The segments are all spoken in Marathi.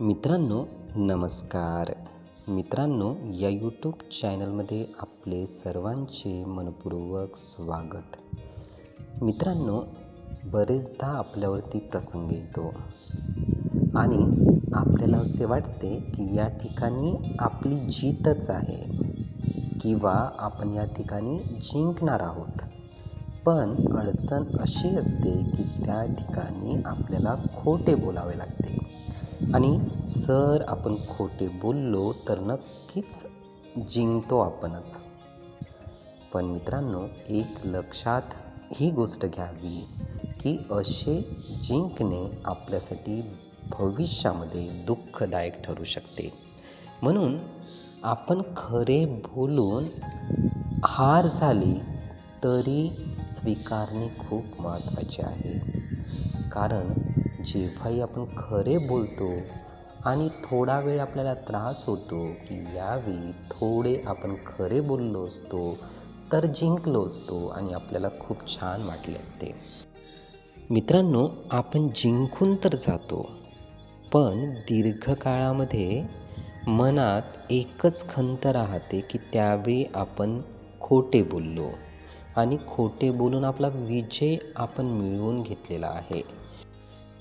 मित्रांनो नमस्कार. मित्रांनो या यूट्यूब चॅनलमध्ये आपले सर्वांचे मनपूर्वक स्वागत. मित्रांनो बरेचदा आपल्यावरती प्रसंग येतो आणि आपल्याला असे वाटते की या ठिकाणी आपली जीतच आहे किंवा आपण या ठिकाणी जिंकणार आहोत. पण अडचण अशी असते की त्या ठिकाणी आपल्याला खोटे बोलावे लागते. आणि सर आपण खोटे बोललो तर नक्कीच जिंकतो आपणच. पण मित्रांनो एक लक्षात ही गोष्ट घ्यावी की असे जिंकणे आपल्यासाठी भविष्यामध्ये दुःखदायक ठरू शकते. म्हणून आपण खरे बोलून हार झाली तरी स्वीकारणे खूप महत्त्वाचे आहे. कारण जेव्हाही आपण खरे बोलतो आणि थोडा वेळ आपल्याला त्रास होतो की यावेळी थोडे आपण खरे बोललो असतो तर जिंकलो असतो आणि आपल्याला खूप छान वाटले असते. मित्रांनो आपण जिंकून तर जातो पण दीर्घकाळामध्ये मनात एकच खंत राहते की त्यावेळी आपण खोटे बोललो. आणि खोटे बोलून आपला विजय आपण मिळवून घेतलेला आहे.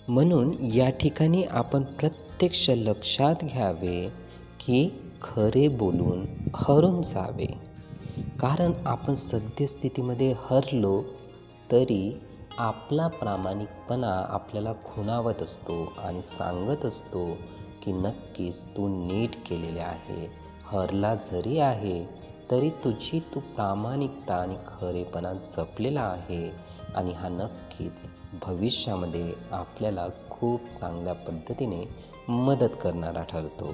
म्हणून या ठिकाणी आपण प्रत्यक्ष लक्षात घ्यावे की खरे बोलून हरून जावे. कारण आपण सद्यस्थितीमध्ये हरलो तरी आपला प्रामाणिकपणा आपल्याला खुणावत असतो आणि सांगत असतो की नक्कीच तू नीट केलेले आहे हरला जरी आहे तरी तुझी तू प्रामाणिकता आणि खरेपणा जपलेला आहे आणि हा नक्कीच भविष्यामध्ये आपल्याला खूप चांगल्या पद्धतीने मदत करणारा ठरतो.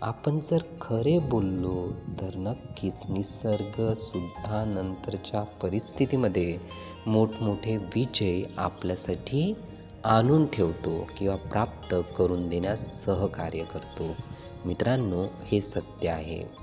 आपण जर खरे बोललो तर नक्कीच निसर्गसुद्धा नंतरच्या परिस्थितीमध्ये मोठमोठे विजय आपल्यासाठी आणून ठेवतो किंवा प्राप्त करून देण्यास सहकार्य करतो. मित्रांनो हे सत्य आहे.